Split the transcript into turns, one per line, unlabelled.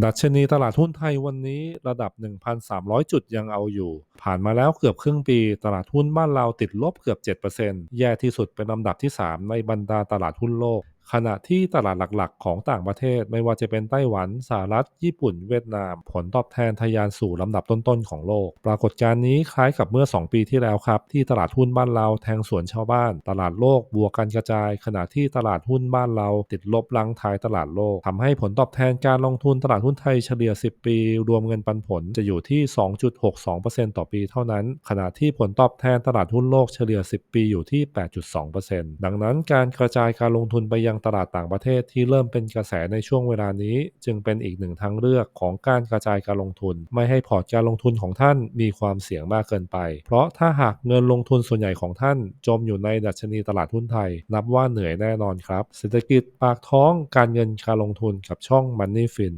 ดัชนีตลาดหุ้นไทยวันนี้ระดับ 1,300 จุดยังเอาอยู่ ผ่านมาแล้วเกือบครึ่งปี ตลาดหุ้นบ้านเราติดลบเกือบ 7%แย่ที่สุดเป็นลำดับที่ 3 ในบรรดาตลาดหุ้นโลก ขณะที่ตลาดหลักๆ ของต่างประเทศไม่ว่าจะเป็นไต้หวันสหรัฐ ญี่ปุ่น เวียดนาม ผลตอบแทนทะยานสู่ลำดับต้นๆ ของโลก ปรากฏการณ์นี้คล้ายกับเมื่อ 2 ปีที่แล้วครับ ที่ตลาดหุ้นบ้านเราแทงสวนชาวบ้าน ตลาดโลกบวกกันกระจาย ขณะที่ตลาดหุ้นบ้านเราติดลบลังท้ายตลาดโลกทำให้ผลตอบแทนการลงทุนตลาดหุ้นไทยเฉลี่ย 10 ปี รวมเงินปันผลจะอยู่ที่ 2.62%ต่อปีเท่านั้น ขณะที่ผลตอบแทนตลาดหุ้นโลกเฉลี่ย 10 ปีอยู่ที่ 8.2%ดังนั้นการกระจายการลงทุนไปยังตลาดต่างประเทศที่เริ่มเป็นกระแสในช่วงเวลานี้ จึงเป็นอีกหนึ่งทางเลือกของการกระจายการลงทุน ไม่ให้พอร์ตการลงทุนของท่านมีความเสี่ยงมากเกินไป เพราะถ้าหากเงินลงทุนส่วนใหญ่ของท่าน จมอยู่ในดัชนีตลาดหุ้นไทย นับว่าเหนื่อยแน่นอนครับ เศรษฐกิจปากท้องการเงินการลงทุนกับช่อง Money Fin